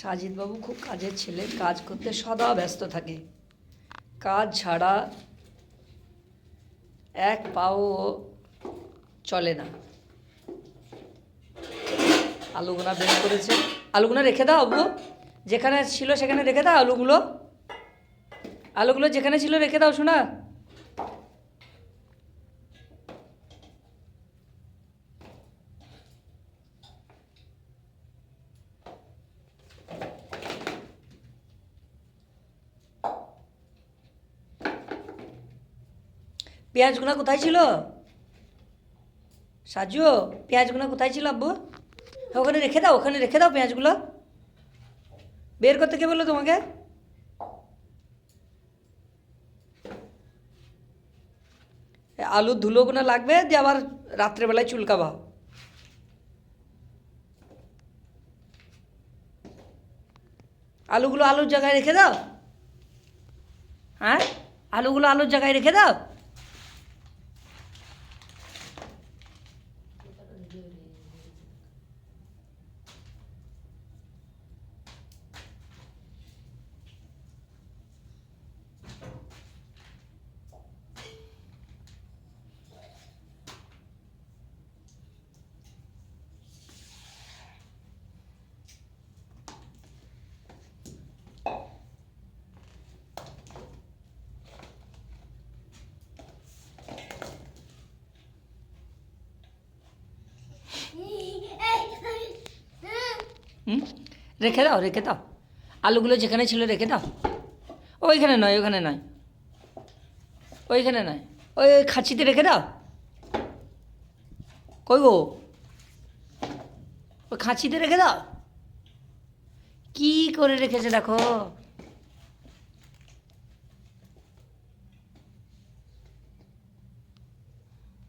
সাজিদবাবু খুব কাজের ছেলে, কাজ করতে সদা ব্যস্ত থাকে। কাজ ছাড়া এক পাও চলে না। আলুগুনা বের করেছে। আলুগুনা রেখে দাও আব্বু। যেখানে ছিল সেখানে রেখে দাও আলুগুলো। আলুগুলো যেখানে ছিল রেখে দাও শোনা পেঁয়াজগুলো কোথায় ছিল? সাজু পেঁয়াজগুলো কোথায় ছিল আব্বু? ওখানে রেখে দাও, ওখানে রেখে দাও পেঁয়াজগুলো। বের করতে কে বলল তোমাকে? আলুর ধুলোগুলো লাগবে, দিয়ে আবার রাত্রেবেলায় চুলকাবা। আলুগুলো আলুর জায়গায় রেখে দাও। হ্যাঁ? আলুগুলো আলুর জায়গায় রেখে দাও? হুম? রেখে দাও রেখে দাও। আলুগুলো যেখানে ছিল রেখে দাও। ওইখানে নয় ওইখানে নয়। ওইখানে নয়। ওই ওই খাঁচিতে রেখে দাও। কই গো? ওই খাঁচিতে রেখে দাও। কী করে রেখেছে দেখো?